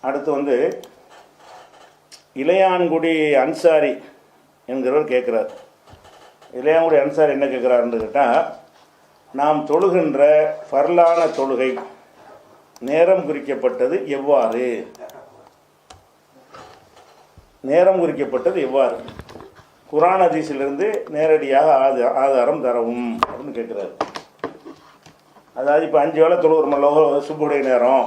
அடுத்து வந்து இளையான்குடி அன்சாரி என்கிறவர் கேட்குறார். இளையான்குடி அன்சாரி என்ன கேட்குறாருன்னு கேட்டால் நாம் தொழுகின்ற பரலான தொழுகை நேரம் குறிக்கப்பட்டது எவ்வாறு? நேரம் குறிக்கப்பட்டது எவ்வாறு? குரான் அதிசிலிருந்து நேரடியாக ஆத ஆதாரம் தரவும் அப்படின்னு கேட்குறாரு. அதாவது இப்போ அஞ்சு வேலை தொழுகிறோம்? லோக சுப்புடைய நேரம்.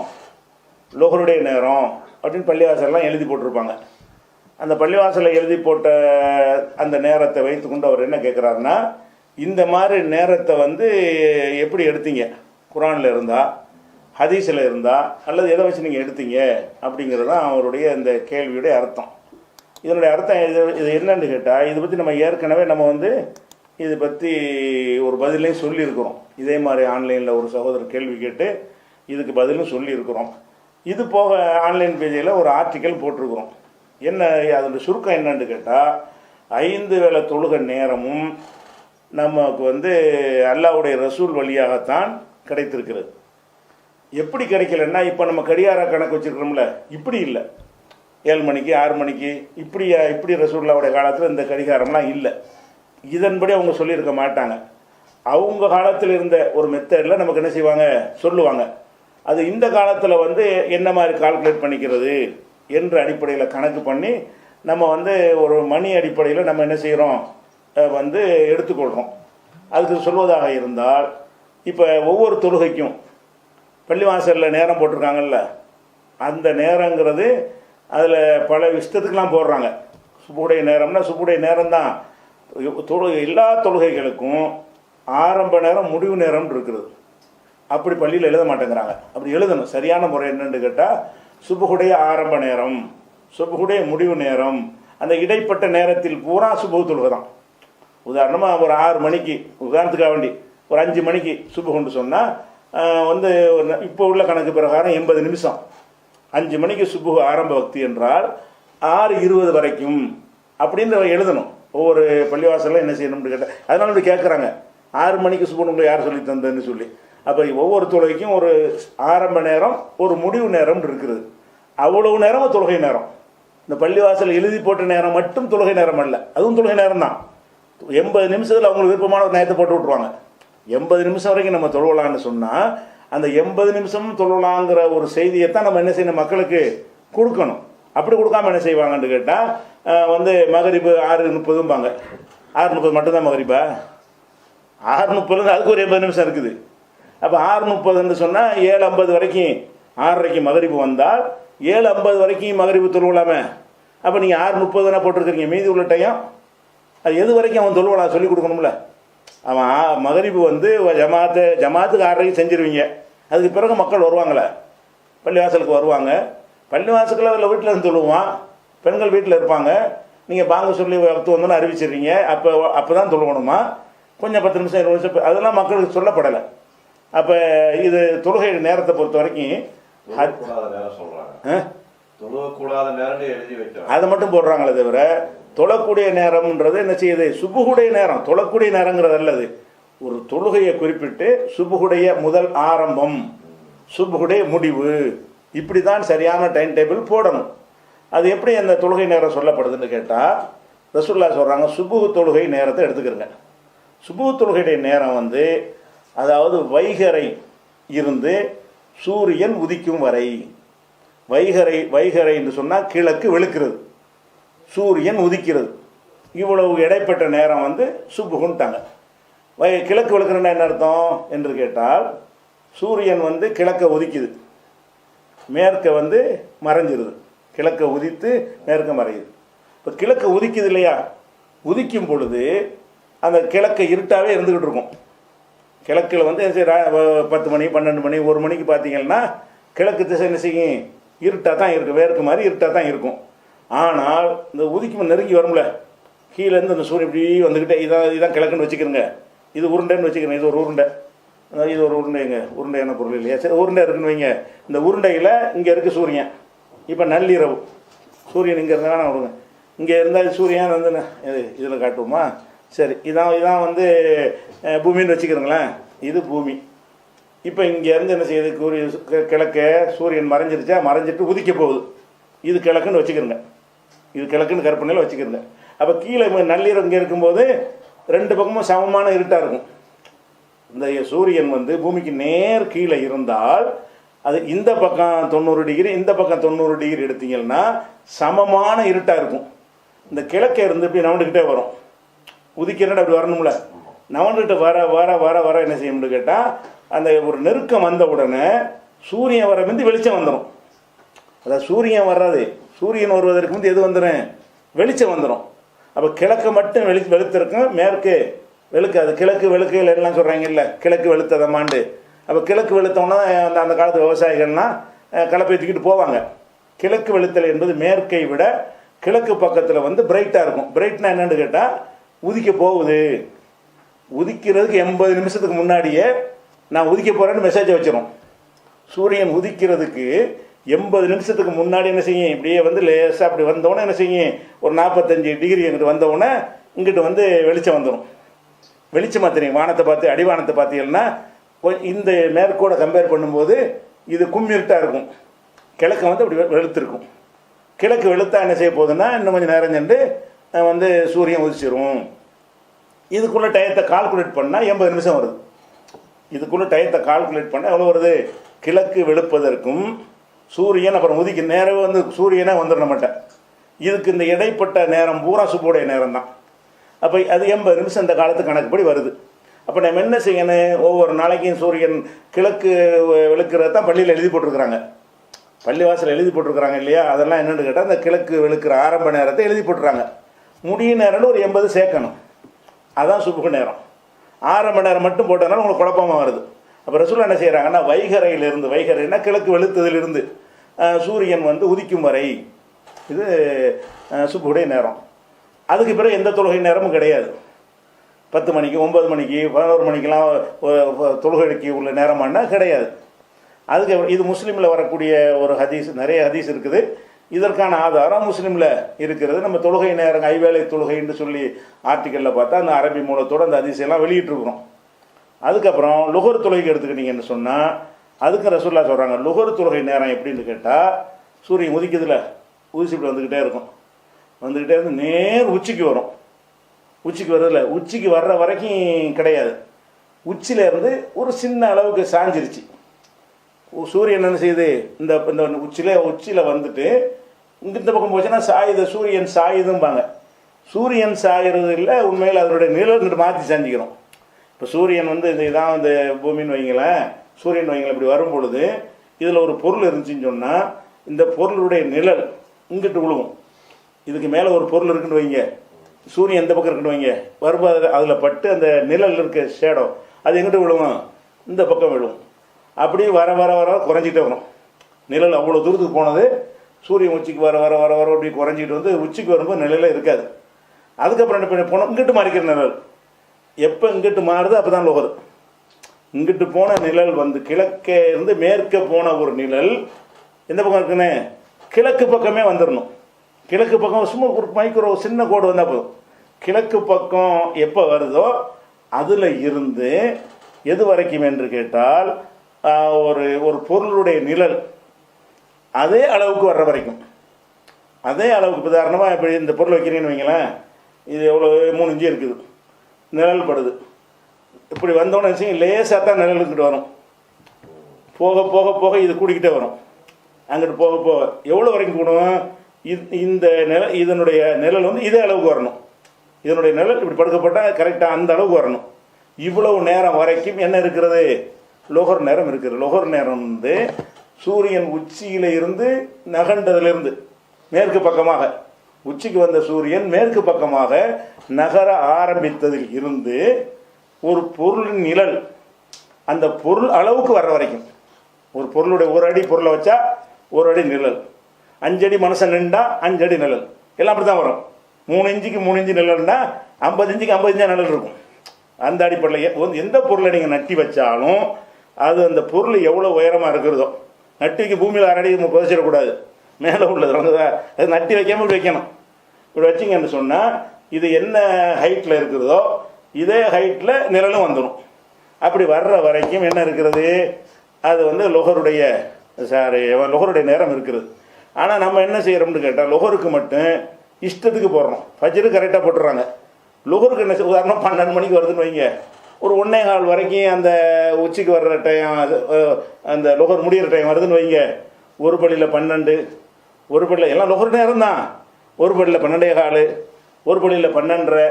லோகருடைய நேரம் அப்படின்னு பள்ளிவாசல்லாம் எழுதி போட்டிருப்பாங்க. அந்த பள்ளிவாசலில் எழுதி போட்ட அந்த நேரத்தை வைத்துக்கொண்டு அவர் என்ன கேட்குறாருன்னா இந்த மாதிரி நேரத்தை வந்து எப்படி எடுத்தீங்க? குரானில் இருந்தா ஹதீஸில் இருந்தா அல்லது எதை வச்சு நீங்கள் எடுத்தீங்க? அப்படிங்கிறது தான் அவருடைய இந்த கேள்வியுடைய அர்த்தம். இதனுடைய அர்த்தம் இது இது என்னன்னு கேட்டால் இதை பற்றி நம்ம ஏற்கனவே நம்ம வந்து இதை பற்றி ஒரு பதிலையும் சொல்லியிருக்கிறோம். இதே மாதிரி ஆன்லைனில் ஒரு சகோதரர் கேள்வி கேட்டு இதுக்கு பதிலும் சொல்லியிருக்கிறோம். இது போக ஆன்லைன் பேஜில் ஒரு ஆர்டிக்கல் போட்டிருக்கிறோம். என்ன அதோட சுருக்கம் என்னன்னு கேட்டால் ஐந்து வேளை தொழுகை நேரமும் நமக்கு வந்து அல்லாவுடைய ரசூல் வழியாகத்தான் கிடைத்திருக்கிறது. எப்படி கிடைக்கலன்னா இப்போ நம்ம கடியார கணக்கு வச்சுருக்கிறோம்ல இப்படி இல்லை. ஏழு மணிக்கு ஆறு மணிக்கு இப்படி இப்படி ரசூல்லாவுடைய காலத்தில் இந்த கடிகாரம்லாம் இல்லை. இதன்படி அவங்க சொல்லியிருக்க மாட்டாங்க. அவங்க காலத்தில் இருந்த ஒரு மெத்தடில் நமக்கு என்ன செய்வாங்க? சொல்லுவாங்க. அது இந்த காலத்தில் வந்து என்ன மாதிரி கால்குலேட் பண்ணிக்கிறது என்ற அடிப்படையில் கணக்கு பண்ணி நம்ம வந்து ஒரு மணி அடிப்படையில் நம்ம என்ன செய்கிறோம் வந்து எடுத்துக்கொள்கிறோம் அதுக்கு சொல்வதாக இருந்தால் இப்போ ஒவ்வொரு தொழுகைக்கும் பள்ளிவாசலில் நேரம் போட்டிருக்காங்கல்ல அந்த நேரங்கிறது அதில் பல இஷ்டத்துக்கெலாம் போடுறாங்க. சுப்புடைய நேரம்னா சுப்புடைய நேரம் தான் தொழுகை எல்லா தொழுகைகளுக்கும் ஆரம்ப நேரம் முடிவு நேரம்னு இருக்கிறது அப்படி பள்ளியில் எழுத மாட்டேங்கிறாங்க. அப்படி எழுதணும். சரியான முறை என்னென்னு கேட்டால் சுபுகுடைய ஆரம்ப நேரம் சுபுகுடைய முடிவு நேரம் அந்த இடைப்பட்ட நேரத்தில் பூரா சுபு தொழுகை தான் உதாரணமாக ஒரு ஆறு மணிக்கு உதாரணத்துக்காக வேண்டி ஒரு அஞ்சு மணிக்கு சுபுகுண்டு சொன்னால் வந்து ஒரு இப்போ உள்ள கணக்கு பிரகாரம் எண்பது நிமிஷம். அஞ்சு மணிக்கு சுபு ஆரம்ப பக்தி என்றால் ஆறு இருபது வரைக்கும் அப்படின்னு எழுதணும். ஒவ்வொரு பள்ளிவாசலில் என்ன செய்யணும்னு கேட்டால் அதனால இப்படி கேட்குறாங்க ஆறு மணிக்கு சுபு யார் சொல்லி தந்ததுன்னு சொல்லி. அப்போ ஒவ்வொரு தொழுகைக்கும் ஒரு ஆரம்ப நேரம் ஒரு முடிவு நேரம் இருக்குது அவ்வளவு நேரம் தொழுகை நேரம். இந்த பள்ளிவாசல் எழுதி போட்ட நேரம் மட்டும் தொழுகை நேரம் அல்ல. அதுவும் தொழுகை நேரம் தான். எண்பது நிமிஷத்தில் அவங்களுக்கு விருப்பமான ஒரு நேரத்தை போட்டு விட்ருவாங்க எண்பது நிமிஷம் வரைக்கும் நம்ம தொழுவலான்னு சொன்னால் அந்த எண்பது நிமிஷமும் தொழலாங்கிற ஒரு செய்தியை தான் நம்ம என்ன செய்யணும்? மக்களுக்கு கொடுக்கணும். அப்படி கொடுக்காம என்ன செய்வாங்கன்னு கேட்டால் வந்து மகரிப்பு ஆறு முப்பதும்பாங்க. ஆறு முப்பது மட்டும்தான் மகரிப்பா? ஆறு முப்பதுலேருந்து அதுக்கு ஒரு எண்பது நிமிஷம் இருக்குது. அப்போ ஆறு முப்பதுன்னு சொன்னால் ஏழு ஐம்பது வரைக்கும் ஆறரைக்கு மகரிப்பு வந்தால் ஏழு ஐம்பது வரைக்கும் மகரிப்பு தொழுவலாமே. அப்போ நீங்கள் ஆறு முப்பதுனா போட்டிருக்கிறீங்க. மீதி உள்ள டைம் அது எது வரைக்கும் அவன் தொழுவலா சொல்லி கொடுக்கணும்ல? அவன் ஆ- மகரிப்பு வந்து ஜமாத்து ஜமாத்துக்கு ஆறரைக்கு செஞ்சுருவீங்க. அதுக்கு பிறகு மக்கள் வருவாங்களே. பள்ளிவாசலுக்கு வருவாங்க. பள்ளிவாசலுக்குள்ள இல்லை வீட்டில் இருந்து தொழுவான். பெண்கள் வீட்டில் இருப்பாங்க. நீங்கள் பாங்க சொல்லி வகுத்து வந்தோன்னு அறிவிச்சிடுறீங்க. அப்போ அப்போ தான் தொழுவணுமா? கொஞ்சம் பத்து நிமிஷம் இருபது நிமிஷம் அதெல்லாம் மக்களுக்கு சொல்லப்படலை. அப்போ இது தொழுகை நேரத்தை பொறுத்த வரைக்கும் அது- மட்டும் போடுறாங்களே தவிர தொழக்கூடிய நேரம்ன்றது என்ன செய்யுது? சுபுகுடைய நேரம். தொழக்கூடிய நேரங்கிறது அல்லது ஒரு தொழுகையை குறிப்பிட்டு சுபுகுடைய முதல் ஆரம்பம் சுபுகுடைய முடிவு. இப்படி தான் சரியான டைம் டேபிள் போடணும். அது எப்படி அந்த தொழுகை நேரம் சொல்லப்படுதுன்னு கேட்டால் ரசூல்லா சொல்கிறாங்க சுபுகு தொழுகை நேரத்தை எடுத்துக்கிறங்க. சுபுகு தொழுகையுடைய நேரம் வந்து அதாவது வைகரை இருந்து சூரியன் உதிக்கும் வரை. வைகரை வைகரை என்று சொன்னால் கிழக்கு வெளுக்கிறது. சூரியன் உதிக்கிறது. இவ்வளவு இடைப்பட்ட நேரம் வந்து சுப்புகுன்ட்டாங்க வை கிழக்கு வெளுக்கிறன்னா என்ன அர்த்தம்? என்று கேட்டால் சூரியன் வந்து கிழக்க உதிக்குது. மேற்க வந்து மறைஞ்சிருது. கிழக்க உதித்து மேற்க மறையுது. இப்போ கிழக்க உதிக்குது இல்லையா? உதிக்கும் பொழுது அந்த கிழக்க இருட்டாகவே இருந்துக்கிட்டு இருக்கும். கிழக்கில் வந்து பத்து மணி பன்னெண்டு மணி ஒரு மணிக்கு பார்த்தீங்கன்னா கிழக்கு திசை நிசையும் இருட்டாக தான் இருக்கும் வேர்க்கு மாதிரி இருட்டாக தான் இருக்கும். ஆனால் இந்த உதிக்கும் நெருங்கி வரும்ல கீழேருந்து அந்த சூரியன் இப்படி வந்துக்கிட்டே இதான் இதான் கிழக்குன்னு வச்சுக்கிறேங்க. இது உருண்டைன்னு வச்சுக்கிறேன் இது ஒரு உருண்டை. இது ஒரு உருண்டைங்க உருண்டையான பொருள் இல்லையா? சரி உருண்டை இருக்குன்னு வைங்க. இந்த உருண்டையில் இங்கே இருக்குது சூரியன். இப்போ நள்ளிரவு. சூரியன் இங்கே இருந்தால் வேணாம் விடுங்க இங்கே இருந்தால் சூரியன் வந்து இது இதில் காட்டுவோமா? சரி இதான் இதான் வந்து பூமின்னு வச்சுக்கிறோங்களேன். இது பூமி. இப்போ இங்கேருந்து என்ன செய்யுது? கூறி கி- கிழக்க சூரியன் மறைஞ்சிருச்சா? மறைஞ்சிட்டு உதிக்க போகுது. இது கிழக்குன்னு வச்சுக்கிறோங்க. இது கிழக்குன்னு கற்பனையில் வச்சுக்கிறோங்க. அப்போ கீழே நள்ளிரவு இங்கே இருக்கும்போது ரெண்டு பக்கமும் சமமான இருட்டாக இருக்கும். இந்த சூரியன் வந்து பூமிக்கு நேர் கீழே இருந்தால் அது இந்த பக்கம் தொண்ணூறு டிகிரி இந்த பக்கம் தொண்ணூறு டிகிரி எடுத்தீங்கன்னா சமமான இருட்டாக இருக்கும். இந்த கிழக்கே இருந்து இப்படி நவண்டுக்கிட்டே வரும். உதிக்கிறேன் அப்படி வரணும்ல. நவன்கிட்ட வர வர வர வர என்ன செய்யணும்னு கேட்டால் அந்த ஒரு நெருக்கம் வந்த உடனே சூரியன் வர வந்து வெளிச்சம் வந்துடும் அதாவது சூரியன் வர்றது சூரியன் வருவதற்கு வந்து எது வந்துடும் வெளிச்சம் வந்துடும் அப்போ கிழக்கு மட்டும் வெளி வெளுத்திருக்கும் மேற்கு வெளுக்கு அது கிழக்கு வெளுக்கையில் எல்லாம் சொல்கிறாங்க இல்லை கிழக்கு வெளுத்ததமாண்டு அப்போ கிழக்கு வெளுத்தோன்னா அந்த அந்த காலத்து விவசாயிகள்லாம் கலப்பை தூக்கிட்டு போவாங்க. கிழக்கு வெளுத்தல் என்பது மேற்கை விட கிழக்கு பக்கத்தில் வந்து பிரைட்டாக இருக்கும். பிரைட்னா என்னென்னு கேட்டால் உதிக்க போகுது. உதிக்கிறதுக்கு எண்பது நிமிஷத்துக்கு முன்னாடியே நான் உதிக்க போகிறேன்னு மெசேஜை வச்சிடும் சூரியன் உதிக்கிறதுக்கு எண்பது நிமிஷத்துக்கு முன்னாடி என்ன செய்யும்? இப்படியே வந்து லேசாக அப்படி வந்தோடனே என்ன செய்யும்? ஒரு நாற்பத்தஞ்சு டிகிரி எங்கிட்டு வந்தவுடனே இங்கிட்டு வந்து வெளிச்சம் வந்துடும் வெளிச்சமாக தெரியும். வானத்தை பார்த்து அடிவானத்தை பார்த்தீங்கன்னா இந்த மேற்கோட கம்பேர் பண்ணும்போது இது கும்மிருட்டாக இருக்கும். கிழக்கு வந்து அப்படி வெ- வெளுத்திருக்கும். கிழக்கு வெளுத்தா என்ன செய்ய போகுதுன்னா இன்னும் கொஞ்சம் நேரம் சென்று வந்து சூரியன் உதிச்சிரும். இதுக்குள்ள டயத்தை கால்குலேட் பண்ணால் எண்பது நிமிஷம் வருது. இதுக்குள்ள டயத்தை கால்குலேட் பண்ணால் எவ்வளோ வருது? கிழக்கு வெளுப்பதற்கும் சூரியன் அப்புறம் உதிக்க நேரம் வந்து சூரியனே வந்துடணும் மாட்டேன் இதுக்கு இந்த இடைப்பட்ட நேரம் பூரா சுப்புடைய நேரம் தான் அப்போ அது எண்பது நிமிஷம் இந்த காலத்து கணக்குப்படி வருது. அப்போ நம்ம என்ன செய்யணும்? ஒவ்வொரு நாளைக்கும் சூரியன் கிழக்கு வெளுக்கிறது தான் பள்ளியில் எழுதி போட்டிருக்கிறாங்க. பள்ளிவாசல் எழுதி போட்டிருக்கிறாங்க இல்லையா? அதெல்லாம் என்னென்னு கேட்டால் அந்த கிழக்கு வெளுக்கிற ஆரம்ப நேரத்தை எழுதி போட்டுறாங்க முடிய நேரம்னு ஒரு எண்பது சேர்க்கணும். அதுதான் சுப்புக நேரம். ஆரம்ப நேரம் மட்டும் போட்டதுனால உங்களுக்கு குழப்பமாக வருது. அப்போ ரசூல் என்ன செய்கிறாங்கன்னா வைகரையிலிருந்து வைகரைனா கிழக்கு வெளுத்ததிலிருந்து சூரியன் வந்து உதிக்கும் வரை இது சுப்புடைய நேரம். அதுக்கு பிறகு எந்த தொழுகை நேரமும் கிடையாது. பத்து மணிக்கு ஒன்பது மணிக்கு பதினோரு மணிக்கெலாம் தொழுகைக்கு உள்ள நேரமானா கிடையாது. அதுக்கு இது முஸ்லீமில் வரக்கூடிய ஒரு ஹதீஸ் நிறைய ஹதீஸ் இருக்குது. இதற்கான ஆதாரம் முஸ்லீமில் இருக்கிறது. நம்ம தொழுகை நேரம் ஐவேளை தொழுகைன்னு சொல்லி ஆர்டிக்கலில் பார்த்தா அந்த அரபி மூலத்தோட அந்த அதிசயம்லாம் வெளியிட்ருக்குறோம் வெளியிட்டிருக்கிறோம். அதுக்கப்புறம் லுகர் தொழுகை எடுத்துக்கிட்டீங்கன்னு சொன்னால் அதுக்கு ரசூல்லா சொல்கிறாங்க லுகர் தொழுகை நேரம் எப்படின்னு கேட்டால் சூரியன் உதிக்குதுல உதிச்சுட்டு வந்துக்கிட்டே இருக்கும். வந்துக்கிட்டே இருந்து நேர் உச்சிக்கு வரும். உச்சிக்கு வர்றதில்ல உச்சிக்கு வர்ற வரைக்கும் கிடையாது. உச்சியிலேருந்து ஒரு சின்ன அளவுக்கு சாஞ்சிருச்சு. சூரியன் என்ன செய்யுது இந்த இந்த உச்சியில் உச்சியில் வந்துட்டு இங்கே இந்த பக்கம் போச்சுன்னா சாயுது சூரியன் சாயுதும்பாங்க. சூரியன் சாயறது இல்லை உண்மையில் அதனுடைய நிழல் மாற்றி சாஞ்சிக்கிறோம் இப்போ சூரியன் வந்து இந்த இதான் இந்த பூமின்னு வைங்களேன் சூரியன் வைங்களேன் இப்படி வரும் பொழுது இதில் ஒரு பொருள் இருந்துச்சுன்னு சொன்னால் இந்த பொருளுடைய நிழல் இங்கிட்டு விழுவும் இதுக்கு மேலே ஒரு பொருள் இருக்குன்னு வைங்க. சூரியன் எந்த பக்கம் இருக்குன்னு வைங்க. வரும்போது அதில் பட்டு அந்த நிழல் இருக்க ஷேடோ அது எங்கிட்டு விழுவும்? இந்த பக்கம் விழுவும். அப்படி வர வர வர குறைஞ்சிட்டே வரும். நிழல் அவ்வளோ தூரத்துக்கு போனது சூரியன் உச்சிக்கு வர வர வர வர அப்படி குறைஞ்சிட்டு வந்து உச்சிக்கு வரும்போது நிழலே இருக்காது. அதுக்கப்புறம் என்ன பண்ணி போனோம் இங்கிட்டு மாறிக்கிற நிழல். எப்போ இங்கிட்டு மாறுதோ அப்போ தான் லோகர். இங்கிட்டு போன நிழல் வந்து கிழக்கே இருந்து மேற்கே போன ஒரு நிழல் எந்த பக்கம் இருக்குன்னு? கிழக்கு பக்கமே வந்துடணும் கிழக்கு பக்கம் சும்மா ஒரு மைக்ரோ சின்ன கோடு வந்தால் போதும். கிழக்கு பக்கம் எப்போ வருதோ அதில் இருந்து எது வரைக்கும் என்று கேட்டால் ஒரு ஒரு பொருளுடைய நிழல் அதே அளவுக்கு வர்ற வரைக்கும். அதே அளவுக்கு உதாரணமாக இப்படி இந்த பொருள் வைக்கிறீங்கன்னு வைங்களேன் இது எவ்வளோ மூணு இஞ்சி இருக்குது. நிழல் படுது. இப்படி வந்தோன்னு வச்சுங்க லேசாக தான் நிழல் இருந்துட்டு வரும். போக போக போக இது கூடிக்கிட்டே வரும். அங்கிட்டு போக போக. எவ்வளோ வரைக்கும் கூடும்? இது இந்த நில இதனுடைய நிழல் வந்து இதே அளவுக்கு வரணும். இதனுடைய நிழல் இப்படி படுக்கப்பட்டால் கரெக்டாக அந்த அளவுக்கு வரணும். இவ்வளவு நேரம் வரைக்கும் என்ன இருக்கிறது? லோகர் நேரம் இருக்குது. லோகர் நேரம் வந்து சூரியன் உச்சியில இருந்து நகண்டதிலிருந்து மேற்கு பக்கமாக. உச்சிக்கு வந்த சூரியன் மேற்கு பக்கமாக நகர ஆரம்பித்ததில் இருந்து ஒரு பொருளின் நிழல் அந்த பொருள் அளவுக்கு வர்ற வரைக்கும். ஒரு பொருளுடைய ஒரு அடி பொருளை வச்சா ஒரு அடி நிழல். அஞ்சடி மனுஷன் நின்றா அஞ்சடி நிழல். எல்லாம் அப்படி தான் வரும். மூணு இஞ்சுக்கு மூணு இஞ்சி நிழல்னா ஐம்பது இஞ்சுக்கு ஐம்பது இஞ்சா நிழல் இருக்கும். அந்த அடிப்படையில் வந்து எந்த பொருளை நீங்கள் நட்டி வச்சாலும் அது அந்த பொருள் எவ்வளோ உயரமாக இருக்கிறதோ. நட்டிக்கு பூமியில் அரடி நம்ம புதைச்சிடக்கூடாது. மேலே உள்ளது வந்து அது நட்டி வைக்காமல் இப்படி வைக்கணும். இப்படி வச்சிங்கன்னு சொன்னால் இது என்ன ஹைட்டில் இருக்கிறதோ இதே ஹைட்டில் நிழலும் வந்துடும் அப்படி வர்ற வரைக்கும் என்ன இருக்கிறது? அது வந்து லொகருடைய சாரி லொகருடைய நேரம் இருக்கிறது. ஆனால் நம்ம என்ன செய்கிறோம்னு கேட்டால் லொகருக்கு மட்டும் இஷ்டத்துக்கு போடுறோம். ஃபஜ்ரு கரெக்டாக போட்டுறாங்க. லொகருக்கு என்ன செய்- உதாரணம் பன்னெண்டு மணிக்கு வருதுன்னு வைங்க. ஒரு ஒன்றே கால் வரைக்கும் அந்த உச்சிக்கு வர்ற டைம் அது, அந்த லொகர் முடிகிற டைம் வருதுன்னு வைங்க. ஒரு பள்ளியில் பன்னெண்டு ஒரு பள்ளியில் எல்லாம் லொகர் நேரம் தான். ஒரு பள்ளியில் பன்னெண்டே கால் ஒரு பள்ளியில் பன்னெண்டரை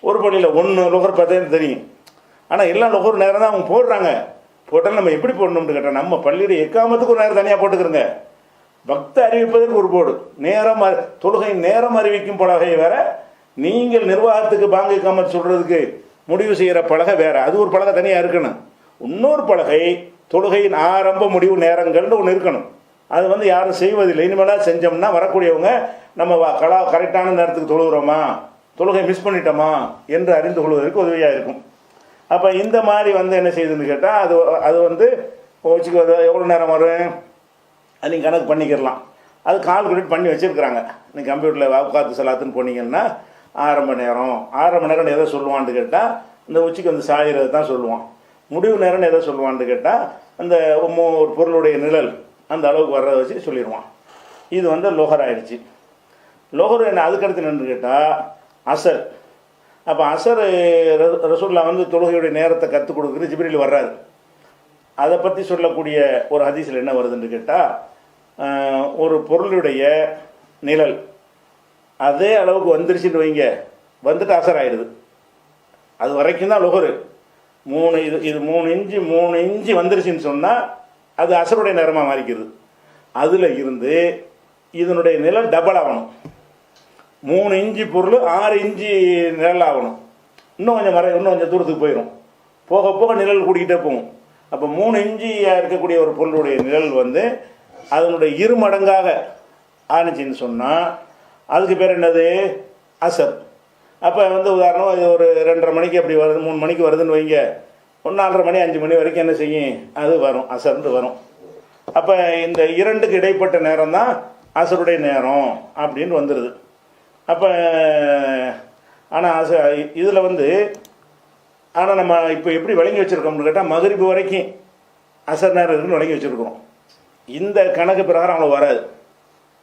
ஒரு பள்ளியில் ஒன்று லொகர் பார்த்தேன்னு தெரியும். ஆனால் எல்லாம் லொகர் நேரம் தான் அவங்க போடுறாங்க. போட்டாலும் நம்ம எப்படி போடணும்னு கேட்டால் நம்ம பள்ளியில் எக்காமத்துக்கு ஒரு நேரம் தனியாக போட்டுக்கிறோங்க. பக்த அறிவிப்பதற்கு ஒரு போர்டு நேரம் அறி- தொழுகை நேரம் அறிவிக்கும் பலகை வேற நீங்கள் நிர்வாகத்துக்கு பாங்கு காமத் சொல்கிறதுக்கு முடிவு செய்கிற பலகை வேறு. அது ஒரு பலகை தனியாக இருக்கணும். இன்னொரு பலகை தொழுகையின் ஆரம்ப முடிவு நேரங்கள்னு ஒன்று இருக்கணும். அது வந்து யாரும் செய்வதில்லை. இனிமேலாக செஞ்சோம்னா வரக்கூடியவங்க நம்ம கலா கரெக்டான நேரத்துக்கு தொழுகிறோமா? தொழுகை மிஸ் பண்ணிட்டோமா? என்று அறிந்து கொள்வதற்கு உதவியாக இருக்கும். அப்போ இந்த மாதிரி வந்து என்ன செய்யுதுன்னு கேட்டால் அது அது வந்து வச்சுக்கோ எவ்வளோ நேரம் வரும்? அது நீங்கள் கணக்கு பண்ணிக்கிடலாம் அது கால்குலேட் பண்ணி வச்சுருக்குறாங்க. நீங்கள் கம்ப்யூட்டரில் வாக்காத்து சலாத்துன்னு போனீங்கன்னா ஆரம்ப நேரம். ஆரம்ப நேரம் எதை சொல்லுவான்னு கேட்டால் இந்த உச்சிக்கு வந்து சாயிறது தான் சொல்லுவான். முடிவு நேரம்னு எதை சொல்லுவான்னு கேட்டால் அந்த ஒரு பொருளுடைய நிழல் அந்த அளவுக்கு வர்றதை வச்சு சொல்லிடுவான் இது வந்து லோகர் ஆயிடுச்சு. லோகர் என்ன அதுக்கடுத்து நின்று கேட்டால் அசர். அப்போ அசர் ரசூல்லா வந்து தொழுகையுடைய நேரத்தை கற்றுக் கொடுக்குறது ஜிப்ரில் வர்றாரு. அதை பற்றி சொல்லக்கூடிய ஒரு ஹதீஸில் என்ன வருதுன்னு கேட்டால் ஒரு பொருளுடைய நிழல். அதே அளவுக்கு வந்துருச்சுன்னு வைங்க. வந்துட்டு அசர் ஆயிடுது அது வரைக்கும் தான் லுகரு. மூணு இது இது மூணு இன்ச்சு மூணு இன்ச்சு வந்துருச்சுன்னு சொன்னால் அது அசருடைய நேரமாக மாறிக்கிறது. அதில் இருந்து இதனுடைய நிழல் டபுள் ஆகணும். மூணு இன்ச்சு பொருள் ஆறு இன்ச்சு நிழல் ஆகணும். இன்னும் கொஞ்சம் மறை இன்னும் கொஞ்சம் தூரத்துக்கு போயிடும் போக போக நிழல் கூட்டிக்கிட்டே போகும். அப்போ மூணு இன்ச்சியாக இருக்கக்கூடிய ஒரு பொருளுடைய நிழல் வந்து அதனுடைய இரு மடங்காக ஆணுச்சின்னு சொன்னால் அதுக்கு பேர் என்னது? அசர் அப்போ வந்து உதாரணம் இது ஒரு ரெண்டரை மணிக்கு அப்படி வருது மூணு மணிக்கு வருதுன்னு வைங்க. ஒன்று நாலரை மணி அஞ்சு மணி வரைக்கும் என்ன செய்யும்? அது வரும் அசர்ந்து வரும். அப்போ இந்த இரண்டுக்கு இடைப்பட்ட நேரம் தான் அசருடைய நேரம் அப்படின்னு வந்துடுது அப்போ ஆனால் அச இதில் வந்து ஆனால் நம்ம இப்போ எப்படி வழங்கி வச்சுருக்கோம்னு கேட்டால் மகரிப்பு வரைக்கும் அசர் நேரம் இருக்குன்னு வழங்கி வச்சுருக்கிறோம். இந்த கணக்கு பிரகாரம் அவ்வளோ வராது.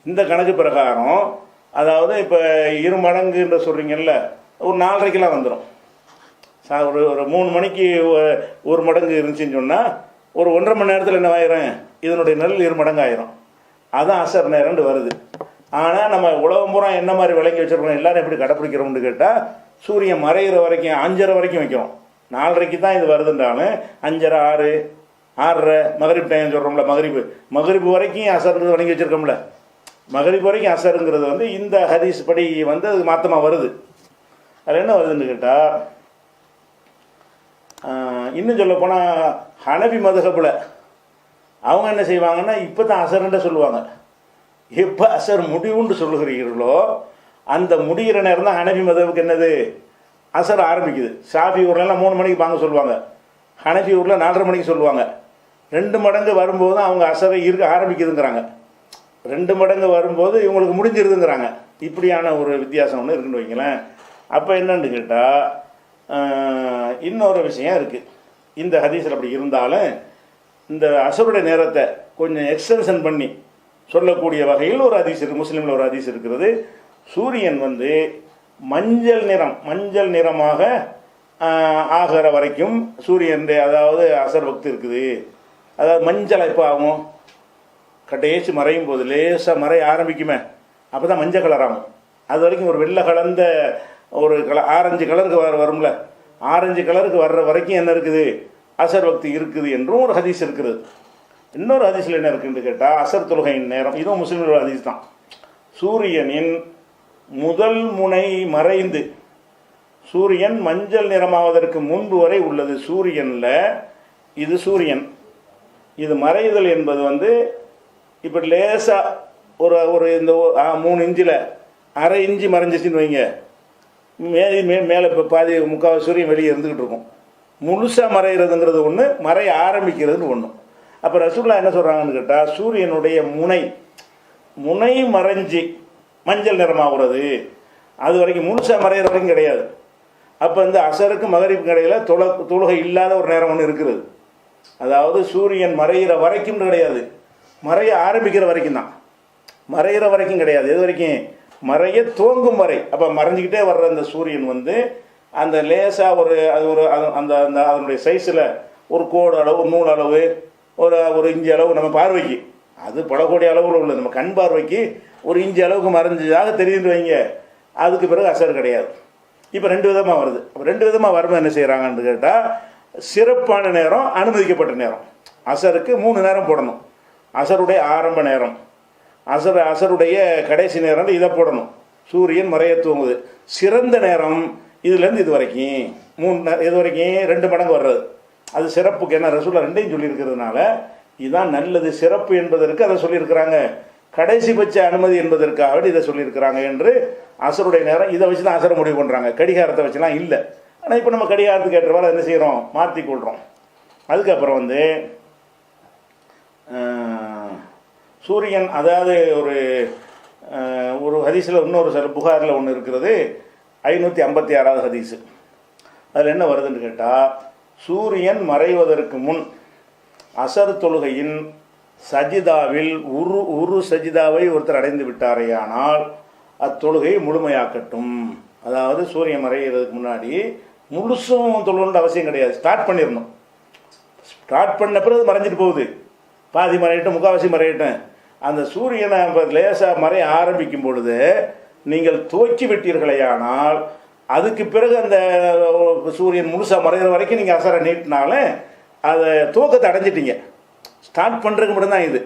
இந்த கணக்கு பிரகாரம் அதாவது இப்போ இரு மடங்குன்ற சொல்கிறீங்கல்ல ஒரு நாலரைக்கெலாம் வந்துடும் சா ஒரு ஒரு மூணு மணிக்கு ஒரு மடங்கு இருந்துச்சுன்னு சொன்னால் ஒரு ஒன்றரை மணி நேரத்தில் என்ன ஆயிரும்? இதனுடைய நெல் இரு மடங்கு ஆயிரும். அதுதான் அசர் நேரம்னு வருது. ஆனால் நம்ம உலகம் பூரா என்ன மாதிரி விளங்கி வச்சிருக்கோம் எல்லாரும் எப்படி கடைப்பிடிக்கிறோம்னு கேட்டால் சூரியன் மறையிற வரைக்கும் அஞ்சரை வரைக்கும் வைக்கிறோம் நாலரைக்கு தான் இது வருதுன்றாலும் அஞ்சரை ஆறு ஆறரை மகரிப் டைம் சொல்கிறோம்ல மகரிப்பு மகரிப்பு வரைக்கும் அசர்ன்றது வழங்கி வச்சிருக்கோம்ல. மகரிப் வரைக்கும் அசருங்கிறது வந்து இந்த ஹதீஸ் படி வந்து அது மாற்றமாக வருது. அதில் என்ன வருதுன்னு கேட்டால் இன்னும் சொல்ல போனால் ஹனபி மதுகப்பில் அவங்க என்ன செய்வாங்கன்னா இப்போ தான் அசருன்ற சொல்லுவாங்க. எப்போ அசர் முடிவுன்னு சொல்லுகிறீர்களோ அந்த முடிகிற நேரம் தான் ஹனபி மதவுக்கு என்னது? அசர் ஆரம்பிக்குது. ஷாஃபி ஊர்லலாம் மூணு மணிக்கு வாங்க சொல்லுவாங்க. ஹனபி ஊரில் நாலரை மணிக்கு சொல்லுவாங்க. ரெண்டு மடங்கு வரும்போது தான் அவங்க அசரை இருக்க ஆரம்பிக்குதுங்கிறாங்க. ரெண்டு மடங்கு வரும்போது இவங்களுக்கு முடிஞ்சிருதுங்கிறாங்க. இப்படியான ஒரு வித்தியாசம் ஒன்று இருக்குன்னு வைங்களேன். அப்போ என்னன்னு கேட்டால் இன்னொரு விஷயம் இருக்குது இந்த ஹதீஸில் அப்படி இருந்தாலும் இந்த அசருடைய நேரத்தை கொஞ்சம் எக்ஸ்டென்ஷன் பண்ணி சொல்லக்கூடிய வகையில் ஒரு ஹதீஸ் இருக்குது முஸ்லீமில் ஒரு ஹதீஸ் இருக்கிறது. சூரியன் வந்து மஞ்சள் நிறம் மஞ்சள் நிறமாக ஆகிற வரைக்கும் சூரியனுடைய அதாவது அசர் பக்தி இருக்குது. அதாவது மஞ்சள் எப்போ ஆகும்? கடைசி மறையும் போது லேசாக மறைய ஆரம்பிக்குமே. அப்போ தான் மஞ்சள் கலர் ஆகும். அது வரைக்கும் ஒரு வெள்ளை கலந்த ஒரு கல ஆரஞ்சு கலருக்கு வர வரும்ல. ஆரஞ்சு கலருக்கு வர்ற வரைக்கும் என்ன இருக்குது? அசர் பக்தி இருக்குது என்றும் ஒரு ஹதீஸ் இருக்குது. இன்னொரு ஹதீஸில் என்ன இருக்குன்னு கேட்டால் அசர் தொழுகையின் நேரம். இதுவும் முஸ்லீம்களோட ஹதீஸ் தான். சூரியனின் முதல் முனை மறைந்து சூரியன் மஞ்சள் நிறமாவதற்கு முன்பு வரை உள்ளது. சூரியனில் இது சூரியன். இது மறைதல் என்பது வந்து இப்போ லேசாக ஒரு ஒரு இந்த ஆ, மூணு இன்ச்சில் அரை இன்ச்சு மறைஞ்சிச்சின்னு வைங்க. மே மே மேலே இப்போ பாதி முக்கால் சூரியன் வெளியே இருந்துக்கிட்டு இருக்கும். முழுசாக மறைகிறதுங்கிறது ஒன்று மறைய ஆரம்பிக்கிறதுன்னு ஒன்று அப்போ ரசூல்லா என்ன சொல்கிறாங்கன்னு கேட்டால் சூரியனுடைய முனை முனை மறைஞ்சி மஞ்சள் நிறமாகிறது. அது வரைக்கும் முழுசாக மறையிற வரைக்கும் கிடையாது. அப்போ இந்த அசருக்கு மகரிப்பு இடையில தொலை தொழுகை இல்லாத ஒரு நேரம் ஒன்று இருக்குது. அதாவது சூரியன் மறையிற வரைக்கும் கிடையாது. மறைய ஆரம்பிக்கிற வரைக்கும் தான். மறையிற வரைக்கும் கிடையாது. எது வரைக்கும்? மறைய தோங்கும் வரை. அப்போ மறைஞ்சிக்கிட்டே வர்ற அந்த சூரியன் வந்து அந்த லேசாக ஒரு அது ஒரு அது- அந்த அந்த அதனுடைய சைஸில் ஒரு கோடு அளவு நூல் அளவு ஒரு ஒரு இஞ்சி அளவு நம்ம பார்வைக்கு. அது படக்கூடிய அளவில் உள்ளது. நம்ம கண் பார்வைக்கு ஒரு இஞ்சி அளவுக்கு மறைஞ்சதாக தெரியுது வைங்க. அதுக்கு பிறகு அசர் கிடையாது. இப்போ ரெண்டு விதமாக வருது. அப்போ ரெண்டு விதமாக வரும்போது என்ன செய்கிறாங்கன்னு கேட்டால் சிறப்பான நேரம் அனுமதிக்கப்பட்ட நேரம். அசருக்கு மூணு நேரம் போடணும். அசருடைய ஆரம்ப நேரம். அசர் அசருடைய கடைசி நேரம் இதை போடணும். சூரியன் மறைய தூங்குது சிறந்த நேரம் இதுலேருந்து இது வரைக்கும். மூணு இது வரைக்கும் ரெண்டு மடங்கு வர்றது. அது சிறப்புக்கு என்ன ரசூலா ரெண்டையும் சொல்லியிருக்கிறதுனால இதுதான் நல்லது. சிறப்பு என்பதற்கு அதை சொல்லியிருக்கிறாங்க. கடைசி பட்ச அனுமதி என்பதற்காக இதை சொல்லியிருக்கிறாங்க என்று அசருடைய நேரம் இதை வச்சு தான் அசரை முடிவு பண்ணுறாங்க கடிகாரத்தை வச்சுலாம் இல்லை. ஆனால் இப்போ நம்ம கடிகாரத்துக்கு ஏற்றவாறு என்ன செய்கிறோம் மாற்றி கொள்கிறோம் அதுக்கப்புறம் வந்து சூரியன் அதாவது ஒரு ஒரு ஹதீஸில் இன்னொரு சில புகாரில் ஒன்று இருக்கிறது. ஐநூற்றி ஐம்பத்தி ஆறாவது ஹதீஸு. அதில் என்ன வருதுன்னு கேட்டால் சூரியன் மறைவதற்கு முன் அசர் தொழுகையின் சஜிதாவில் உரு உரு சஜிதாவை ஒருத்தர் அடைந்து விட்டாரேயானால் அத்தொழுகை முழுமையாக்கட்டும். அதாவது சூரியன் மறைகிறதுக்கு முன்னாடி முழுசும் தொழுகணுன்ற அவசியம் கிடையாது. ஸ்டார்ட் பண்ணிடணும். ஸ்டார்ட் பண்ண பிறகு மறைஞ்சிட்டு போகுது. பாதி மறையட்டும் முக்கால்வாசி மறையிட்டேன் அந்த சூரியனை லேசாக மறைய ஆரம்பிக்கும் பொழுது நீங்கள் துவக்கி விட்டீர்களேயானால் அதுக்கு பிறகு அந்த சூரியன் முழுசாக மறைகிற வரைக்கும் நீங்கள் அசரை நீட்டினாலும் அதை துவக்கத்தை அடைஞ்சிட்டீங்க. ஸ்டார்ட் பண்ணுறதுக்கு மட்டும்தான் இது.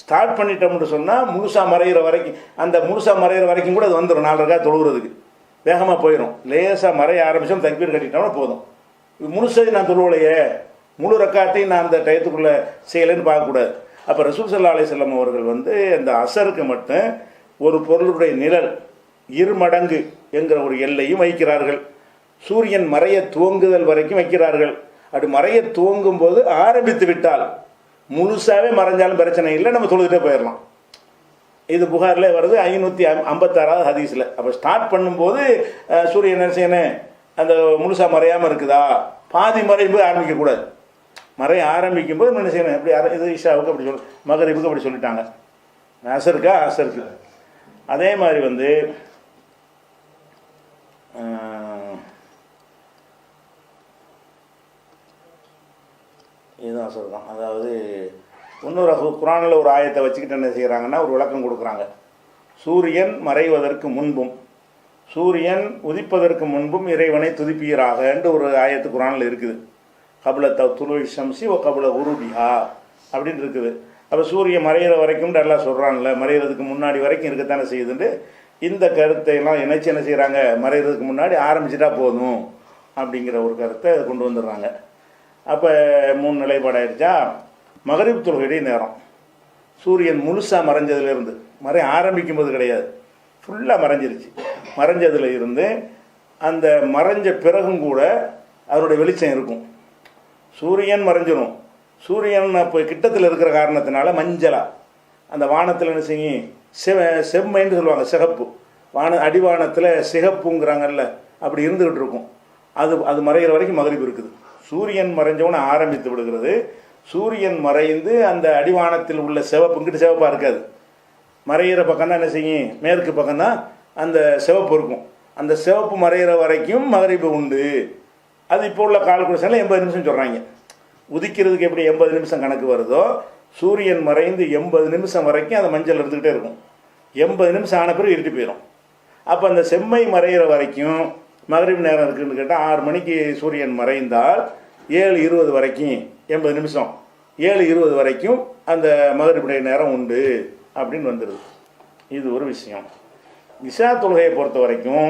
ஸ்டார்ட் பண்ணிட்டோம்னு சொன்னால் முழுசாக மறைகிற வரைக்கும் அந்த முழுசாக மறைகிற வரைக்கும் கூட அது வந்துடும் நாலரைக்கா தொழுகிறதுக்கு வேகமாக போயிடும் லேசாக மறைய ஆரம்பித்தோம் தக்பீர் கட்டிட்டோம்னா போதும். இது நான் தொழுவலையே. முழு ரக்காத்தையும் நான் அந்த டயத்துக்குள்ளே செய்யலைன்னு பார்க்கக்கூடாது. அப்போ ரசூல் சல்லா அலிசல்லம் அவர்கள் வந்து அந்த அசருக்கு மட்டும் ஒரு பொருளுடைய நிழல் இருமடங்கு என்கிற ஒரு எல்லையும் வைக்கிறார்கள். சூரியன் மறைய துவங்குதல் வரைக்கும் வைக்கிறார்கள். அப்படி மறைய துவங்கும் போது ஆரம்பித்து விட்டால் முழுசாகவே மறைஞ்சாலும் பிரச்சனை இல்லை நம்ம தொழுதுட்டே போயிடலாம். இது புகாரில் வருது ஐநூற்றி ஐம்பத்தாறாவது ஹதீஸில். அப்போ ஸ்டார்ட் பண்ணும்போது சூரியன் என்ன செய்யணும்? அந்த முழுசாக மறையாமல் இருக்குதா? பாதி மறைவு ஆரம்பிக்கக்கூடாது. மறைய ஆரம்பிக்கும் போது என்ன செய்யணும் எப்படி ஆர- இது இஷாவுக்கு அப்படி சொல் மகரிபுக்கு அப்படி சொல்லிட்டாங்க. அசருக்கா அசருக்கு அதே மாதிரி வந்து இதுதான் அசர் தான். அதாவது இன்னொரு குரானில் ஒரு ஆயத்தை வச்சுக்கிட்டு என்ன செய்கிறாங்கன்னா ஒரு விளக்கம் கொடுக்குறாங்க. சூரியன் மறைவதற்கு முன்பும் சூரியன் உதிப்பதற்கு முன்பும் இறைவனை துதிப்பீராக என்று ஒரு ஆயத்து குரானில் இருக்குது. கபல த துருவி சம்சி ஓ கபில உருபிஹா அப்படின்னு இருக்குது அப்போ சூரியன் மறையிற வரைக்கும் நல்லா சொல்கிறான்ல மறையிறதுக்கு முன்னாடி வரைக்கும் இருக்கத்தானே செய்யுதுண்டு இந்த கருத்தையெல்லாம் எல்லாம் என்ன செய்கிறாங்க மறையிறதுக்கு முன்னாடி ஆரம்பிச்சிட்டா போதும் அப்படிங்கிற ஒரு கருத்தை கொண்டு வந்துடுறாங்க. அப்போ மூணு நிலைப்பாடாயிருச்சா மகரிப் தொழுகையுடைய நேரம். சூரியன் முழுசாக மறைஞ்சதுலேருந்து மறை ஆரம்பிக்கும் போது கிடையாது. ஃபுல்லாக மறைஞ்சிருச்சு. மறைஞ்சதுல இருந்து அந்த மறைஞ்ச பிறகும் கூட அவருடைய வெளிச்சம் இருக்கும். சூரியன் மறைஞ்சிரும். சூரியன் இப்போ கிட்டத்தில் இருக்கிற காரணத்தினால மஞ்சளா. அந்த வானத்தில் என்ன செய்யும் செவ செம்மைன்னு சொல்லுவாங்க சிகப்பு. வான அடிவானத்தில் சிகப்புங்கிறாங்கல்ல அப்படி இருந்துக்கிட்டு இருக்கும். அது அது மறைகிற வரைக்கும் மகரிப்பு இருக்குது. சூரியன் மறைஞ்சவன ஆரம்பித்து விடுகிறது. சூரியன் மறைந்து அந்த அடிவானத்தில் உள்ள சிவப்பு இங்கிட்டு சிவப்பாக இருக்காது. மறையிற பக்கம் தான் என்ன செய்யும் மேற்கு பக்கம் தான் அந்த சிவப்பு இருக்கும். அந்த சிவப்பு மறையிற வரைக்கும் மகரிப்பு உண்டு. அது இப்போ உள்ள கால்குலேஷனில் எண்பது நிமிஷம் சொல்கிறாங்க உதிக்கிறதுக்கு எப்படி எண்பது நிமிஷம் கணக்கு வருதோ சூரியன் மறைந்து எண்பது நிமிஷம் வரைக்கும் அந்த மஞ்சள் இருந்துக்கிட்டே இருக்கும். எண்பது நிமிஷம் ஆன பிறகு இருட்டு போயிடும் அப்போ அந்த செம்மை மறையிற வரைக்கும் மகரிப் நேரம் இருக்குதுன்னு கேட்டால் ஆறு மணிக்கு சூரியன் மறைந்தால் ஏழு இருபது வரைக்கும் எண்பது நிமிஷம். ஏழு இருபது வரைக்கும் அந்த மகரிப்புடைய நேரம் உண்டு அப்படின்னு வந்துடுது இது ஒரு விஷயம். இஷா தொழுகையை பொறுத்த வரைக்கும்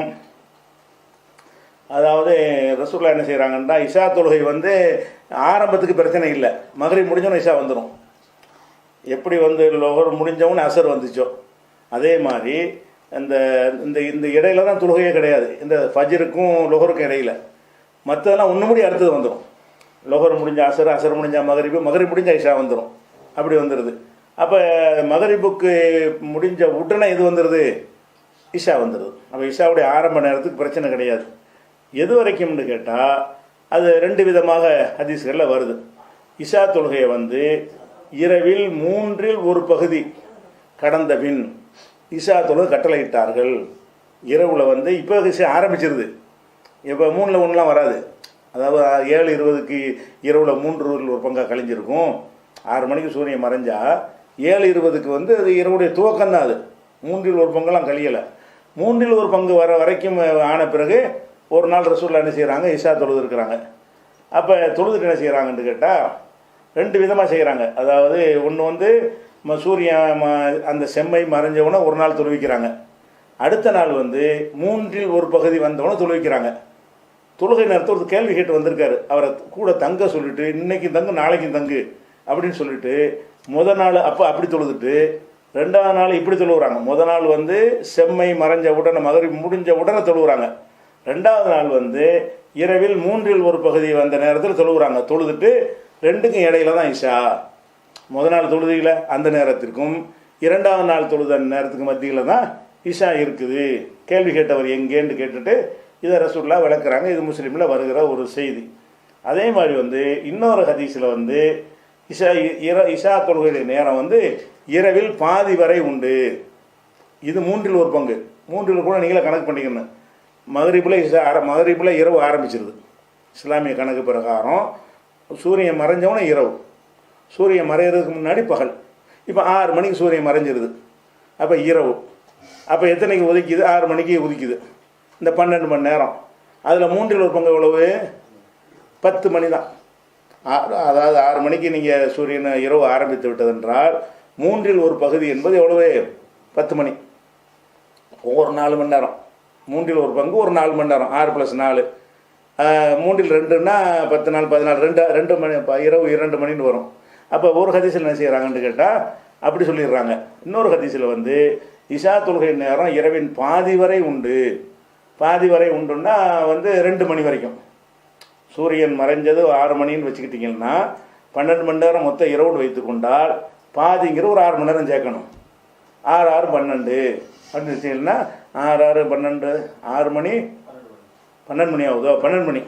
அதாவது ரசூல்லா என்ன செய்கிறாங்கன்னா இஷா தொழுகை வந்து ஆரம்பத்துக்கு பிரச்சனை இல்லை. மகரி முடிஞ்சோன்னு இஷா வந்துடும் எப்படி வந்து லோகர் முடிஞ்சவொன்னு அசர் வந்துச்சோ? அதே மாதிரி இந்த இந்த இந்த இடையில தான் தொழுகையே கிடையாது. இந்த ஃபஜருக்கும் லொஹருக்கும் இடையில. மற்றதெல்லாம் ஒன்று முடி அடுத்தது வந்துடும் லொஹர் முடிஞ்ச அசர் அசர் முடிஞ்ச மகரிப்பு மகரி முடிஞ்ச இஷா வந்துடும் அப்படி வந்துடுது அப்போ மகரிப்புக்கு முடிஞ்ச உடனே இது வந்துடுது இஷா வந்துடுது அப்போ இஷாவுடைய ஆரம்ப நேரத்துக்கு பிரச்சனை கிடையாது. எது வரைக்கும்னு கேட்டால் அது ரெண்டு விதமாக ஹதீஸ்களில் வருது. இஷா தொழுகையை வந்து இரவில் மூன்றில் ஒரு பகுதி கடந்த பின் இஷா தொழுகை கட்டளையிட்டார்கள். இரவில் வந்து இப்போ இஷா ஆரம்பிச்சிருது. இப்போ மூணில் ஒன்றுலாம் வராது. அதாவது ஏழு இருபதுக்கு இரவில் மூன்று ஒரு பங்காக கழிஞ்சிருக்கும். ஆறு மணிக்கு சூரியன் மறைஞ்சா ஏழு இருபதுக்கு வந்து அது இரவுடைய துவக்கம் தான் அது. மூன்றில் ஒரு பங்கெல்லாம் கழியலை. மூன்றில் ஒரு பங்கு வர வரைக்கும் ஆன பிறகு ஒரு நாள் ரசூல்லா என்ன செய்கிறாங்க இஷா தொழுது இருக்கிறாங்க அப்போ தொழுதுட்டு என்ன செய்கிறாங்கன்னு கேட்டால் ரெண்டு விதமாக செய்கிறாங்க அதாவது ஒன்று வந்து சூரியன் ம- அந்த செம்மை மறைஞ்சவொன்னே ஒரு நாள் தொழுவிக்கிறாங்க. அடுத்த நாள் வந்து மூன்றில் ஒரு பகுதி வந்தவொன்னே தொழுவிக்கிறாங்க. தொழுகை நேரத்தில் ஒரு கேள்வி கேட்டு வந்திருக்காரு. அவரை கூட தங்க சொல்லிட்டு இன்னைக்கு தங்கு நாளைக்கும் தங்கு அப்படின்னு சொல்லிட்டு முத நாள் அப்போ அப்படி தொழுதுட்டு ரெண்டாவது நாள் இப்படி தொழுவுறாங்க. முத நாள் வந்து செம்மை மறைஞ்ச உடனே மகரி முடிஞ்ச உடனே தொழுவுறாங்க. ரெண்டாவது நாள் வந்து இரவில் மூன்றில் ஒரு பகுதி வந்த நேரத்தில் தொழுகிறாங்க தொழுதுட்டு ரெண்டுக்கும் இடையில தான் இஷா. முத நாள் தொழுதியில அந்த நேரத்திற்கும் இரண்டாவது நாள் தொழுத நேரத்துக்கு மத்தியில் தான் இஷா இருக்குது. கேள்வி கேட்டவர் எங்கேன்னு கேட்டுட்டு இதை ரசூல்லா விளக்குறாங்க. இது முஸ்லீமில் வருகிற ஒரு செய்தி. அதே மாதிரி வந்து இன்னொரு ஹதீஸில் வந்து இஷா இர இஷா தொழுகையுடைய நேரம் வந்து இரவில் பாதி வரை உண்டு. இது மூன்றில் ஒரு பங்கு. மூன்றில் கூட நீங்களே கணக்கு பண்ணிக்கணும். மதுரைப்பில் இஷா ஆர இரவு ஆரம்பிச்சிருது. இஸ்லாமிய கணக்கு பிரகாரம் சூரியன் மறைஞ்சவனே இரவு. சூரியன் மறையிறதுக்கு முன்னாடி பகல். இப்போ ஆறு மணிக்கு சூரியன் மறைஞ்சிருது. அப்போ இரவு. அப்போ எத்தனைக்கு உதிக்குது? ஆறு மணிக்கு உதிக்குது. இந்த பன்னெண்டு மணி நேரம். அதில் மூன்றில் ஒரு பங்கு எவ்வளவு? பத்து மணி தான். ஆறு அதாவது ஆறு மணிக்கு நீங்கள் சூரியனை இரவு ஆரம்பித்து விட்டதென்றால் மூன்றில் ஒரு பகுதி என்பது எவ்வளவு? பத்து மணி. ஒவ்வொரு நாலு மணி நேரம். மூன்றில் ஒரு பங்கு ஒரு நாலு மணி நேரம் ஆறு ப்ளஸ் நாலு. மூன்றில் ரெண்டுன்னா பத்து நாள் பதினாலு ரெண்டு ரெண்டு மணி இரவு இரண்டு மணின்னு வரும். அப்போ ஒரு ஹதீஸில் என்ன செய்கிறாங்கன்னு கேட்டால் அப்படி சொல்லிடுறாங்க. இன்னொரு ஹதீஸில் வந்து இஷா தொழுகை நேரம் இரவின் பாதி வரை உண்டு. பாதி வரை உண்டுன்னா வந்து ரெண்டு மணி வரைக்கும். சூரியன் மறைஞ்சது ஆறு மணின்னு வச்சுக்கிட்டிங்கன்னா பன்னெண்டு மணி நேரம் மொத்தம் இரவுன்னு வைத்துக்கொண்டால் பாதிங்கிற ஒரு ஆறு மணி நேரம் சேர்க்கணும். ஆறு ஆறு பன்னெண்டு அப்படின்னு வச்சிங்கன்னா ஆறு ஆறு பன்னெண்டு ஆறு மணி பன்னெண்டு மணி ஆகுதோ? பன்னெண்டு மணி.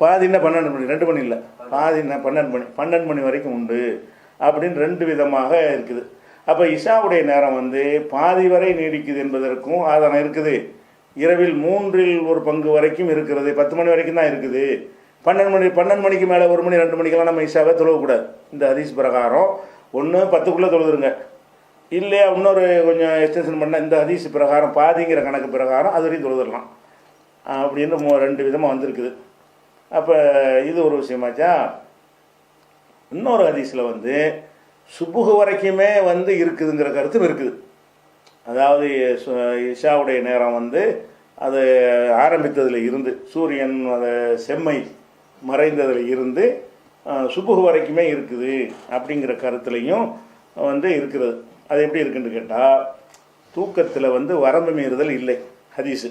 பாதின்னா பன்னெண்டு மணி? ரெண்டு மணி இல்லை. பாதின்னா பன்னெண்டு மணி? பன்னெண்டு மணி வரைக்கும் உண்டு. அப்படின்னு ரெண்டு விதமாக இருக்குது. அப்போ இஷாவுடைய நேரம் வந்து பாதி வரை நீடிக்குது என்பதற்கும் ஆதாரம் இருக்குது. இரவில் மூன்றில் ஒரு பங்கு வரைக்கும் இருக்கிறது. பத்து மணி வரைக்கும் தான் இருக்குது. பன்னெண்டு மணி பன்னெண்டு மணிக்கு மேலே ஒரு மணி ரெண்டு மணிக்கெல்லாம் நம்ம இஷாவை தொழக்கூடாது. இந்த ஹதீஸ் பிரகாரம் ஒன்று பத்துக்குள்ளே தொழுதுருங்க. இல்லையா இன்னொரு கொஞ்சம் எக்ஸ்டென்ஷன் பண்ண இந்த ஹதீஸ் பிரகாரம் பாதிங்கிற கணக்கு பிரகாரம் அது வரையும் தொழுதுடலாம். அப்படின்னு ரெண்டு விதமாக வந்திருக்குது. அப்போ இது ஒரு விஷயமாச்சா இன்னொரு ஹதீஸில் வந்து சுபுகு வரைக்குமே வந்து இருக்குதுங்கிற கருத்தும் இருக்குது. அதாவது சு- இஷாவுடைய நேரம் வந்து அது ஆரம்பித்ததில் இருந்து சூரியன் அது செம்மை மறைந்ததில் இருந்து சுபுகு வரைக்குமே இருக்குது அப்படிங்கிற கருத்துலையும் வந்து இருக்கிறது. அது எப்படி இருக்குன்னு கேட்டால் தூக்கத்தில் வந்து வரம்பு மீறுதல் இல்லை ஹதீஸு.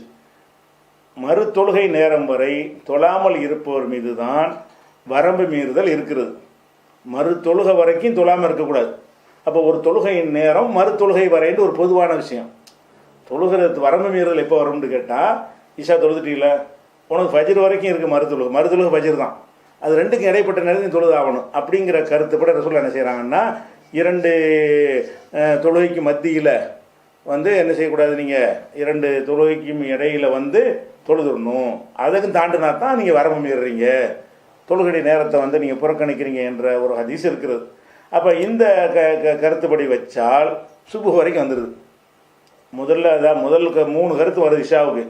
மறு தொழுகை நேரம் வரை தொழாமல் இருப்பவர் மீது தான் வரம்பு மீறுதல் இருக்கிறது. மறு தொழுகை வரைக்கும் தொழாமல் இருக்கக்கூடாது. அப்போ ஒரு தொழுகையின் நேரம் மறு தொழுகை வரைன்னு ஒரு பொதுவான விஷயம். தொழுகிறது வரம்பு மீறுதல் எப்போ வரும்னு கேட்டால் ஈஷா தொழுதுட்டீங்கள உனக்கு ஃபஜர் வரைக்கும் இருக்குது மறு தொழுகை. மறு தொழுகை ஃபஜர் தான். அது ரெண்டுக்கும் இடைப்பட்ட நேரத்தையும் தொழுது ஆகணும் அப்படிங்கிற கருத்துப்பட ரசூல் என்ன செய்கிறாங்கன்னா இரண்டு தொழுகைக்கு மத்தியில் வந்து என்ன செய்யக்கூடாது நீங்கள் இரண்டு தொழுகைக்கும் இடையில் வந்து தொழுதுடணும். அதுக்கும் தாண்டினா தான் நீங்கள் வரம்பு மீறுறீங்க தொழுகடி நேரத்தை வந்து நீங்கள் புறக்கணிக்கிறீங்க என்ற ஒரு ஹதீஸ் இருக்கிறது. அப்போ இந்த க க- கருத்துப்படி வச்சால் சுபு வரைக்கும் வந்துடுது முதல்ல அதான் முதல் மூணு கருத்து வருது இஷாவுக்கு.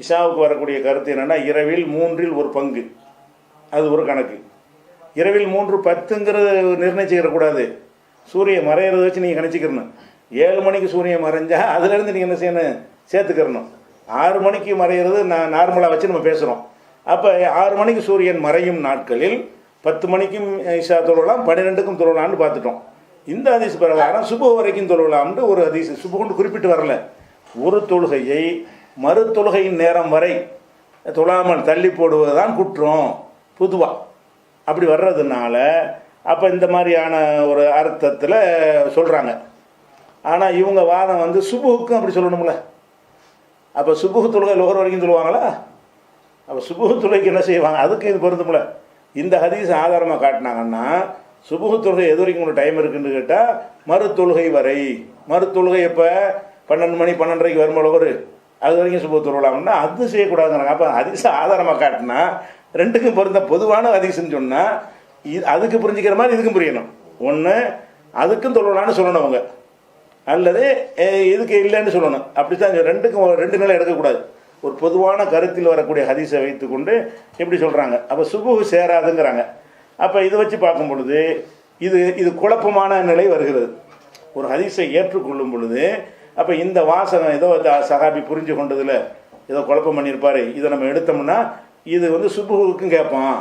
இஷாவுக்கு வரக்கூடிய கருத்து என்னென்னா இரவில் மூன்றில் ஒரு பங்கு. அது ஒரு கணக்கு. இரவில் மூன்று பத்துங்கிறது நிர்ணயிச்சுக்கிடக்கூடாது சூரியன் மறையிறத வச்சு நீங்கள் கணிச்சிக்கிறணும். ஏழு மணிக்கு சூரியன் மறைஞ்சா அதுலேருந்து நீங்கள் என்ன செய்யணும்? சேர்த்துக்கிறணும். ஆறு மணிக்கு மறையிறது நான் நார்மலாக வச்சு நம்ம பேசுகிறோம் அப்போ ஆறு மணிக்கு சூரியன் மறையும் நாட்களில் பத்து மணிக்கும் ஈஷா தொழலாம் பன்னிரெண்டுக்கும் தொழலாம்னு பார்த்துட்டோம். இந்த அதிசு பிரகாரம் சுப வரைக்கும் தொழலாம்னு ஒரு ஹதீஸ் கொண்டு குறிப்பிட்டு வரல. ஒரு தொழுகையை மறு தொழுகையின் நேரம் வரை தொழாமல் தள்ளி போடுவது தான் குற்றம் பொதுவாக அப்படி வர்றதுனால அப்போ இந்த மாதிரியான ஒரு அர்த்தத்தில் சொல்கிறாங்க ஆனால் இவங்க வாதம் வந்து சுபுவுக்கும் அப்படி சொல்லணும்ல. அப்போ சுபுகு தொழுகை லோகர் வரைக்கும் சொல்லுவாங்களா அப்போ சுபுகு தொழுகைக்கு என்ன செய்வாங்க? அதுக்கு இது பொருந்தும்ல. இந்த ஹதீஸ் ஆதாரமாக காட்டினாங்கன்னா சுபுகு தொழுகை எது வரைக்கும் உங்களுக்கு டைம் இருக்குன்னு கேட்டால் மறுத்தொழுகை வரை. மறுத்தொழுகை இப்போ எப்போ? பன்னெண்டு மணி பன்னெண்டரைக்கு வரும்போது ஒரு அது வரைக்கும் சுபு தொழுகலாம்னா அது செய்யக்கூடாதுங்கிறாங்க. அப்போ ஹதீஸ் ஆதாரமாக காட்டினா ரெண்டுக்கும் பொருந்த பொதுவான ஹதீஸ்ன்னு சொன்னால் இது அதுக்கு புரிஞ்சுக்கிற மாதிரி இதுக்கும் புரியணும். ஒன்று அதுக்கும் தொழலான்னு சொல்லணும் அவங்க. அல்லது இதுக்கு இல்லைன்னு சொல்லணும். அப்படி தான் ரெண்டுக்கும் ரெண்டு நிலை எடுக்கக்கூடாது. ஒரு பொதுவான கருத்தில் வரக்கூடிய ஹதீஸை வைத்துக்கொண்டு இப்படி சொல்கிறாங்க அப்போ சுபுகு சேராதுங்கிறாங்க. அப்போ இதை வச்சு பார்க்கும் பொழுது இது இது குழப்பமான நிலை வருகிறது. ஒரு ஹதீஸை ஏற்றுக்கொள்ளும் பொழுது அப்போ இந்த வாசனை ஏதோ சகாபி புரிஞ்சு கொண்டதில் ஏதோ குழப்பம் பண்ணியிருப்பார். இதை நம்ம எடுத்தோம்னா இது வந்து சுபுகுக்கும் கேட்பான்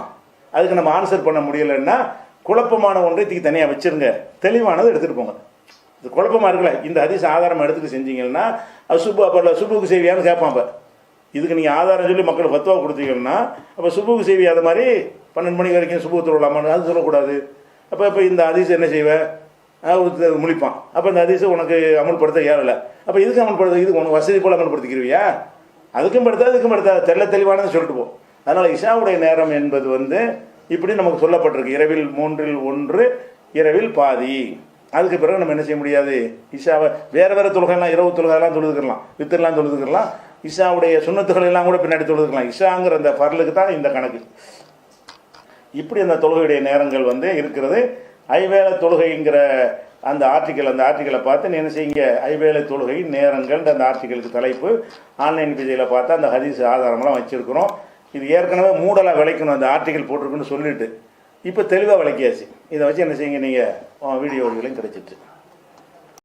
அதுக்கு நம்ம ஆன்சர் பண்ண முடியலைன்னா குழப்பமான ஒன்றை தூக்கி தனியாக வச்சுருங்க. தெளிவானது எடுத்துகிட்டு போங்க. இது குழப்பமாக இருக்குல்ல? இந்த அதிச ஆதாரம் எடுத்துட்டு செஞ்சீங்கன்னா அது சுப்பு அப்போ சுப்புக்கு செய்வியான்னு கேட்பான் அப்போ. இதுக்கு நீங்கள் ஆதாரம் சொல்லி மக்களுக்கு பத்துவா கொடுத்தீங்கன்னா அப்போ சுப்புக்கு செய்வி அது மாதிரி பன்னெண்டு மணி வரைக்கும் சுப்பு தொழலாமான்னு அது சொல்லக்கூடாது. அப்போ இப்போ இந்த அதிசம் என்ன செய்வேன் முழிப்பான். அப்போ இந்த அதிசம் உனக்கு அமல்படுத்த ஏறலை. அப்போ இதுக்கு அமல்படுத்த இதுக்கு உனக்கு வசதி போல் அமல்படுத்திக்கிருவியா? அதுக்கும் படுத்தா இதுக்கும் படுத்தா. தெல்ல தெளிவானது சொல்லிட்டு போ. அதனால் இஷாவுடைய நேரம் என்பது வந்து இப்படி நமக்கு சொல்லப்பட்டிருக்கு. இரவில் மூன்றில் ஒன்று இரவில் பாதி. அதுக்கு பிறகு நம்ம என்ன செய்ய முடியாது? இஷாவை வேறு வேறு தொழுகைலாம் இரவு தொழுகைலாம் தொழுதுக்கலாம். வித்தர்லாம் தொழுதுக்கலாம். இஷாவுடைய சுண்ணத்துகள் எல்லாம் கூட பின்னாடி தொழுதுக்கலாம். இஷாங்கிற அந்த பரலுக்கு தான் இந்த கணக்கு. இப்படி அந்த தொழுகையுடைய நேரங்கள் வந்து இருக்கிறது. ஐவேளை தொழுகைங்கிற அந்த ஆர்டிக்கல் அந்த ஆர்டிக்கலை பார்த்து நீ என்ன செய்யுங்க ஐவேளை தொழுகை நேரங்கள் அந்த ஆர்டிக்கலுக்கு தலைப்பு. ஆன்லைன் பிஜையில் பார்த்தா அந்த ஹதீஸ் ஆதாரம்லாம் வச்சுருக்கிறோம். இது ஏற்கனவே மூடலாக விளைக்கணும் அந்த ஆர்டிக்கல் போட்டிருக்குன்னு சொல்லிட்டு இப்போ தெளிவாக விளக்கியாச்சு. இதை வச்சு என்ன செய்யுங்க நீங்கள் வீடியோ வழிகளையும் கிடைச்சிட்டு